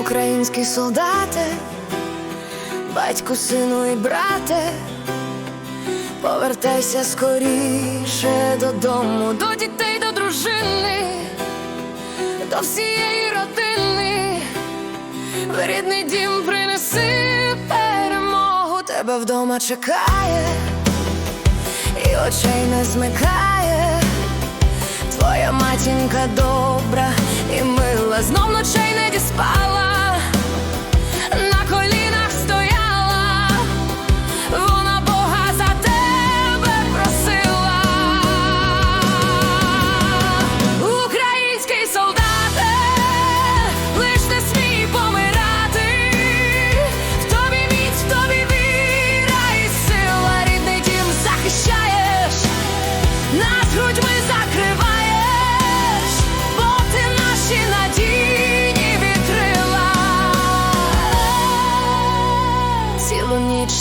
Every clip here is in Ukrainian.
Український солдате, батьку, сину і брате, повертайся скоріше додому, до дітей, до дружини, до всієї родини, в рідний дім принеси перемогу, тебе вдома чекає, і очей не змикає. Твоя матінка добра і мила, знов ночей не діспала,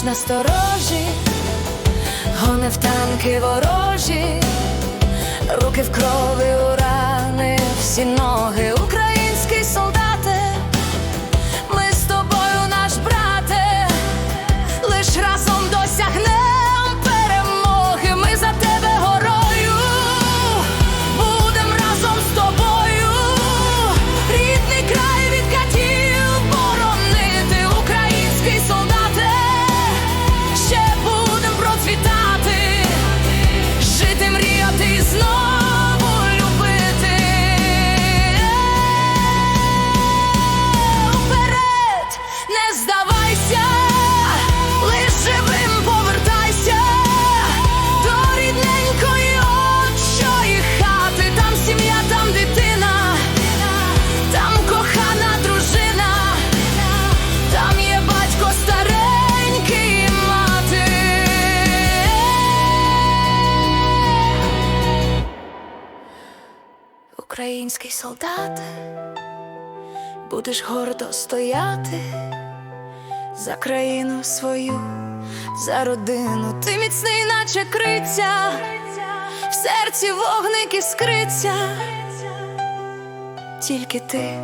ніч гони в танки ворожі, руки в крові у рани, всі ноги, Український солдат будеш гордо стояти за країну свою, за родину. Ти міцний, наче криця, в серці вогник іскриться, тільки ти